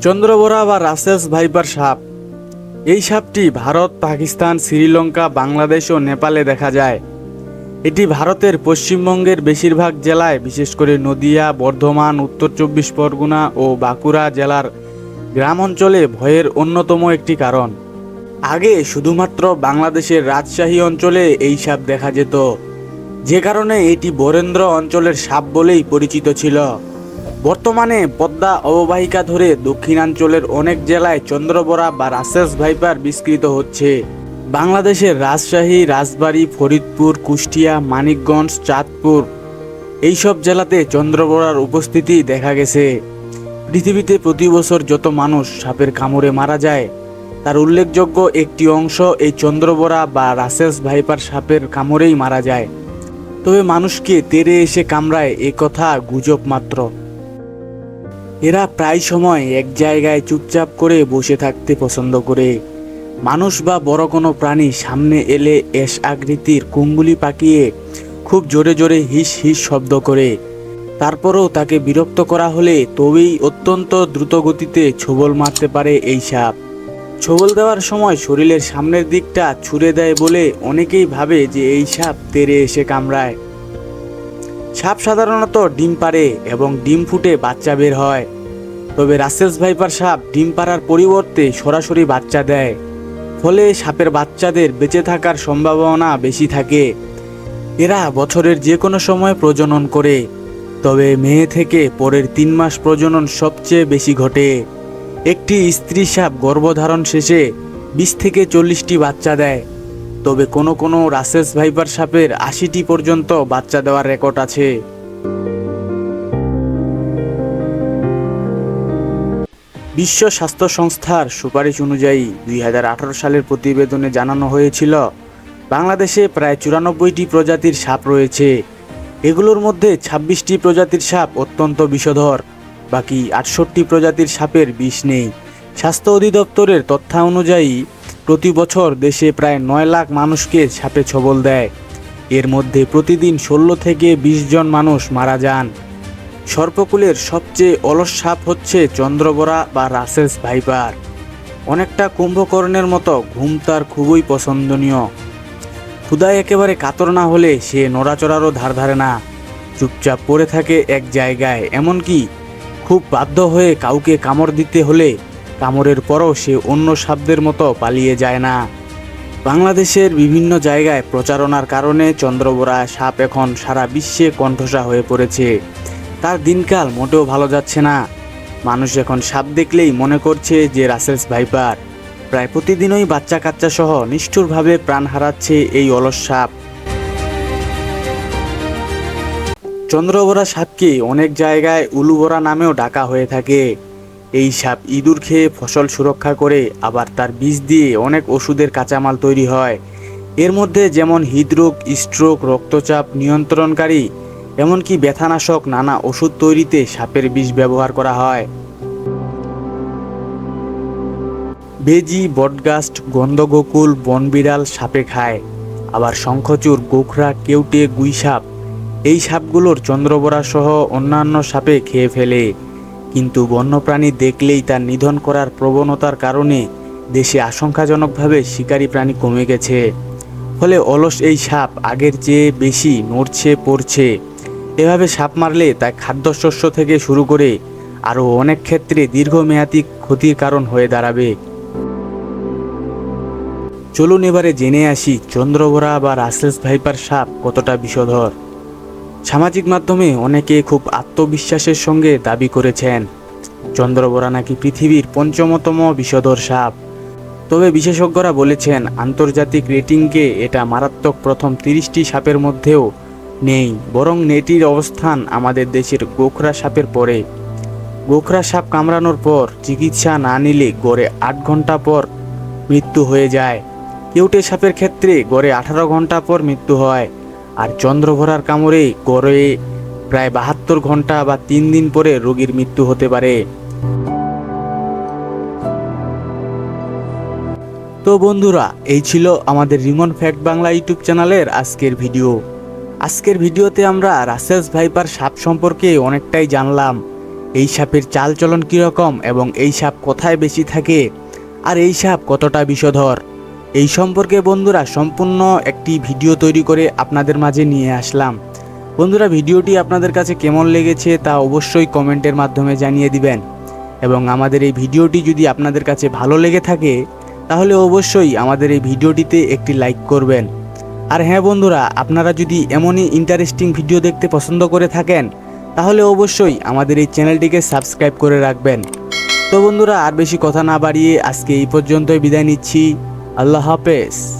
চন্দ্রবোরা বা Russell's viper সাপ। এই সাপটি ভারত, পাকিস্তান, শ্রীলঙ্কা, বাংলাদেশ ও নেপালে দেখা যায়। এটি ভারতের পশ্চিমবঙ্গের বেশিরভাগ জেলায়, বিশেষ করে নদিয়া, বর্ধমান, উত্তর চব্বিশ পরগনা ও বাঁকুড়া জেলার গ্রাম অঞ্চলে ভয়ের অন্যতম একটি কারণ। আগে শুধুমাত্র বাংলাদেশের রাজশাহী অঞ্চলে এই সাপ দেখা যেত। যে কারণে এটি বরেন্দ্র অঞ্চলের সাপ বলেই পরিচিত ছিল। বর্তমানে পদ্মা অববাহিকা ধরে দক্ষিণাঞ্চলের অনেক জেলায় চন্দ্রবরা বা রাসেস ভাইপার বিস্তৃত হচ্ছে। বাংলাদেশের রাজশাহী, রাজবাড়ী, ফরিদপুর, কুষ্টিয়া, মানিকগঞ্জ, চাঁদপুর এইসব জেলাতে চন্দ্রবরার উপস্থিতি দেখা গেছে। পৃথিবীতে প্রতি বছর যত মানুষ সাপের কামড়ে মারা যায়, তার উল্লেখযোগ্য একটি অংশ এই চন্দ্রবরা বা রাসেস ভাইপার সাপের কামড়েই মারা যায়। তবে মানুষকে তেরে এসে কামড়ায় এ কথা গুজব মাত্র। এরা প্রায় সময় এক জায়গায় চুপচাপ করে বসে থাকতে পছন্দ করে। মানুষ বা বড় কোনো প্রাণী সামনে এলে এস আকৃতির কুঙ্গুলি পাকিয়ে খুব জোরে জোরে হিস হিস শব্দ করে। তারপরেও তাকে বিরক্ত করা হলে তবেই অত্যন্ত দ্রুত গতিতে ছোবল মারতে পারে এই সাপ। ছোবল দেওয়ার সময় শরীরের সামনের দিকটা ছুঁড়ে দেয় বলে অনেকেই ভাবে যে এই সাপ তেরে এসে কামড়ায়। সাপ সাধারণত ডিম পারে এবং ডিম ফুটে বাচ্চা বের হয়। তবে রাসেলস ভাইপার সাপ ডিম পাড়ার পরিবর্তে সরাসরি বাচ্চা দেয়। ফলে সাপের বাচ্চাদের বেঁচে থাকার সম্ভাবনা বেশি থাকে। এরা বছরের যে কোনো সময় প্রজনন করে, তবে মেয়ে থেকে পরের তিন মাস প্রজনন সবচেয়ে বেশি ঘটে। একটি স্ত্রী সাপ গর্ভধারণ শেষে বিশ থেকে চল্লিশটি বাচ্চা দেয়। তবে কোনো কোনো রাসেস ভাইপার সাপের আশিটি পর্যন্ত বাচ্চা দেওয়ার রেকর্ড আছে। বিশ্ব স্বাস্থ্য সংস্থার সুপারিশ অনুযায়ী দুই হাজার আঠেরো সালের প্রতিবেদনে জানানো হয়েছিল, বাংলাদেশে প্রায় চুরানব্বইটি প্রজাতির সাপ রয়েছে। এগুলোর মধ্যে ছাব্বিশটি প্রজাতির সাপ অত্যন্ত বিষধর, বাকি আটষট্টি প্রজাতির সাপের বিষ নেই। স্বাস্থ্য অধিদপ্তরের তথ্য অনুযায়ী প্রতি বছর দেশে প্রায় নয় লাখ মানুষকে সাপে ছবল দেয়। এর মধ্যে প্রতিদিন ষোলো থেকে বিশ জন মানুষ মারা যান। সর্পকুলের সবচেয়ে অলস সাপ হচ্ছে চন্দ্রবরা বা রাসেস ভাইপার। অনেকটা কুম্ভকর্ণের মতো ঘুম তার খুবই পছন্দনীয়। ক্ষুদায় একেবারে কাতর না হলে সে নড়াচড়ারও ধার ধারে না। চুপচাপ পড়ে থাকে এক জায়গায়, এমনকি খুব বাধ্য হয়ে কাউকে কামড় দিতে হলে কামড়ের পরও সে অন্য সাপদের মতো পালিয়ে যায় না। বাংলাদেশের বিভিন্ন জায়গায় প্রচারণার কারণে চন্দ্রবোরা সাপ এখন সারা বিশ্বে কণ্ঠসা হয়ে পড়েছে। তার দিনকাল মোটেও ভালো যাচ্ছে না। মানুষ এখন সাপ দেখলেই মনে করছে যে রাসেলস ভাইপার। প্রায় প্রতিদিনই বাচ্চা কাচ্চা সহ নিষ্ঠুরভাবে প্রাণ হারাচ্ছে এই অলস সাপ। চন্দ্রবরা সাপকে অনেক জায়গায় উলুবরা নামেও ডাকা হয়ে থাকে। এই সাপ ইঁদুর খেয়ে ফসল সুরক্ষা করে আবার তার বীজ দিয়ে অনেক ওষুধের কাঁচামাল তৈরি হয়। এর মধ্যে যেমন হৃদরোগ, স্ট্রোক, রক্তচাপ নিয়ন্ত্রণকারী, এমনকি ব্যথানাশক নানা ওষুধ তৈরিতে সাপের বিষ ব্যবহার করা হয়। বেজি বটগাস্ট গন্ধগোকুল, বনবিড়াল সাপে খায়। আবার শঙ্খচূড়, গোখরা, কেউটে, গুই সাপ, এই সাপগুলোর চন্দ্রবরা সহ অন্যান্য সাপে খেয়ে ফেলে। কিন্তু বন্যপ্রাণী দেখলেই তার নিধন করার প্রবণতার কারণে দেশে আশঙ্কাজনকভাবে শিকারী প্রাণী কমে গেছে। ফলে অলস এই সাপ আগের চেয়ে বেশি নড়ছে, পড়ছে। এভাবে সাপ মারলে তা খাদ্যশস্য থেকে শুরু করে আরও অনেক ক্ষেত্রে দীর্ঘমেয়াদী ক্ষতির কারণ হয়ে দাঁড়াবে। চলুন এবারে জেনে আসি চন্দ্রবরা বা রাসেলস ভাইপার সাপ কতটা বিষধর। সামাজিক মাধ্যমে অনেকে খুব আত্মবিশ্বাসের সঙ্গে দাবি করেছেন। চন্দ্রবরা নাকি পৃথিবীর পঞ্চমতম বিষধর সাপ। তবে বিশেষজ্ঞরা বলেছেন, আন্তর্জাতিক রেটিংকে এটা মারাত্মক প্রথম তিরিশটি সাপের মধ্যেও নেই, বরং নেটির অবস্থান আমাদের দেশের গোখরা সাপের পরে। গোখরা সাপ কামড়ানোর পর চিকিৎসা না নিলে গড়ে আট ঘণ্টা পর মৃত্যু হয়ে যায়। কেউটে সাপের ক্ষেত্রে গড়ে আঠারো ঘণ্টা পর মৃত্যু হয়। আর চন্দ্রভরার কামড়ে গড়ে প্রায় বাহাত্তর ঘণ্টা বা তিন দিন পরে রোগীর মৃত্যু হতে পারে। তো বন্ধুরা, এই ছিল আমাদের রিমন ফ্যাক্ট বাংলা ইউটিউব চ্যানেলের আজকের ভিডিও। আজকের ভিডিওতে আমরা রাসেলস ভাইপার সাপ সম্পর্কে অনেকটাই জানলাম। এই সাপের চালচলন কীরকম এবং এই সাপ কোথায় বেশি থাকে? আর এই সাপ কতটা বিষধর? এই সম্পর্কে বন্ধুরা সম্পূর্ণ একটি ভিডিও তৈরি করে আপনাদের মাঝে নিয়ে আসলাম। বন্ধুরা, ভিডিওটি আপনাদের কাছে কেমন লেগেছে তা অবশ্যই কমেন্টের মাধ্যমে জানিয়ে দিবেন। এবং আমাদের এই ভিডিওটি যদি আপনাদের কাছে ভালো লেগে থাকে, তাহলে অবশ্যই আমাদের এই ভিডিওটিতে একটি লাইক করবেন। আর হ্যাঁ বন্ধুরা, আপনারা যদি এমনই ইন্টারেস্টিং ভিডিও দেখতে পছন্দ করে থাকেন, তাহলে অবশ্যই আমাদের এই চ্যানেলটিকে সাবস্ক্রাইব করে রাখবেন। তো বন্ধুরা, আর বেশি কথা না বাড়িয়ে আজকে এই পর্যন্তই বিদায় নিচ্ছি। আল্লাহ হাফেজ।